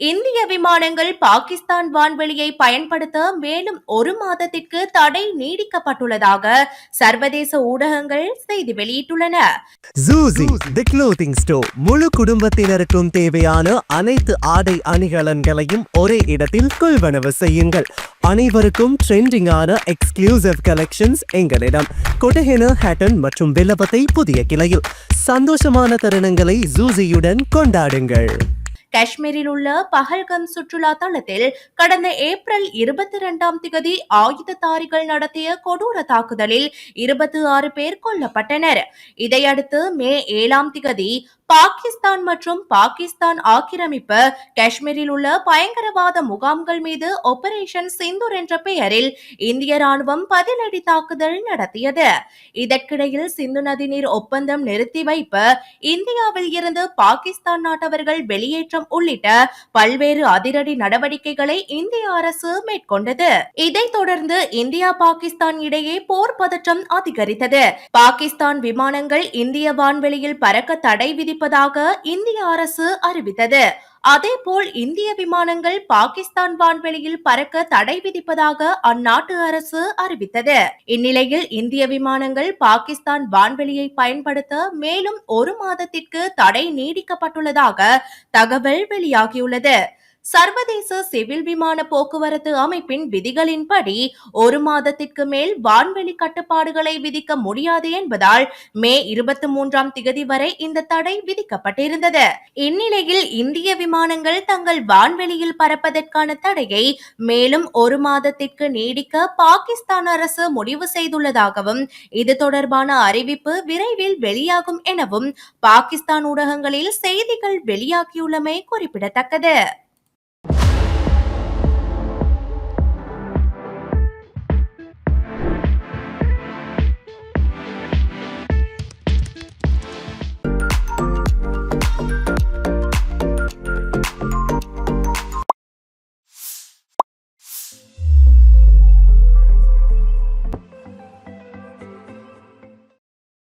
இந்திய விமானங்கள் பாகிஸ்தான் வான்வெளியை பயன்படுத்த மேலும் ஒரு மாதத்திற்கு தடை நீடிக்கப்பட்டுள்ளதாக சர்வதேச ஊடகங்கள் செய்தி வெளியிட்டுள்ளன. தி ஸ்டோர் முழு குடும்பத்தினருக்கும் தேவையான அனைத்து ஆடை அணிகலன்களையும் ஒரே இடத்தில் கொள்வனவு செய்யுங்கள். அனைவருக்கும் ட்ரெண்டிங்கான எக்ஸ்க்ளூசிவ் கலெக்ஷன்ஸ் எங்களிடம். கொட்டஹென ஹேட்டன் மற்றும் வில்லபத்தை புதிய கிளையில். சந்தோஷமான தருணங்களை ஜூசியுடன் கொண்டாடுங்கள். காஷ்மீரில் உள்ள பஹல்கம் சுற்றுலா தளத்தில் கடந்த ஏப்ரல் இருபத்தி இரண்டாம் திகதி ஆயுததாரிகள் நடத்திய கொடூர தாக்குதலில் இருபத்தி ஆறு பேர் கொல்லப்பட்டனர். இதையடுத்து மே ஏழாம் திகதி பாகிஸ்தான் மற்றும் பாகிஸ்தான் ஆக்கிரமிப்பு. காஷ்மீரில் உள்ள பயங்கரவாத முகாம்கள் மீது ஆபரேஷன் சிந்தூர் என்ற பெயரில் இந்திய ராணுவம் பதிலடி தாக்குதல் நடத்தியது. இதற்கிடையில் சிந்து நதிநீர் ஒப்பந்தம் நிறுத்தி வைப்பு இந்தியாவில் இருந்து பாகிஸ்தான் நாட்டவர்கள் வெளியேற்றம் உள்ளிட்ட பல்வேறு அதிரடி நடவடிக்கைகளை இந்திய அரசு மேற்கொண்டது. இதைத் தொடர்ந்து இந்தியா பாகிஸ்தான் இடையே போர் பதற்றம் அதிகரித்தது. பாகிஸ்தான் விமானங்கள் இந்திய வான்வெளியில் பறக்க தடை விதிப்பதாக இந்திய அரசு அறிவித்தது. அதேபோல் இந்திய விமானங்கள் பாகிஸ்தான் வான்வெளியில் பறக்க தடை விதிப்பதாக அந்நாட்டு அரசு அறிவித்தது. இந்நிலையில் இந்திய விமானங்கள் பாகிஸ்தான் வான்வெளியை பயன்படுத்த மேலும் ஒரு மாதத்திற்கு தடை நீடிக்கப்பட்டுள்ளதாக தகவல் வெளியாகியுள்ளது. சர்வதேச சிவில் விமான போக்குவரத்து அமைப்பின் விதிகளின்படி ஒரு மாதத்திற்கு மேல் வான்வெளி கட்டுப்பாடுகளை விதிக்க முடியாது என்பதால் மே இருபத்தி மூன்றாம் திகதி வரை இந்த தடை விதிக்கப்பட்டிருந்தது. இந்நிலையில் இந்திய விமானங்கள் தங்கள் வான்வெளியில் பறப்பதற்கான தடையை மேலும் ஒரு மாதத்திற்கு நீடிக்க பாகிஸ்தான் அரசு முடிவு செய்துள்ளதாகவும் இது தொடர்பான அறிவிப்பு விரைவில் வெளியாகும் எனவும் பாகிஸ்தான் ஊடகங்களில் செய்திகள் வெளியாகியுள்ளமை குறிப்பிடத்தக்கது.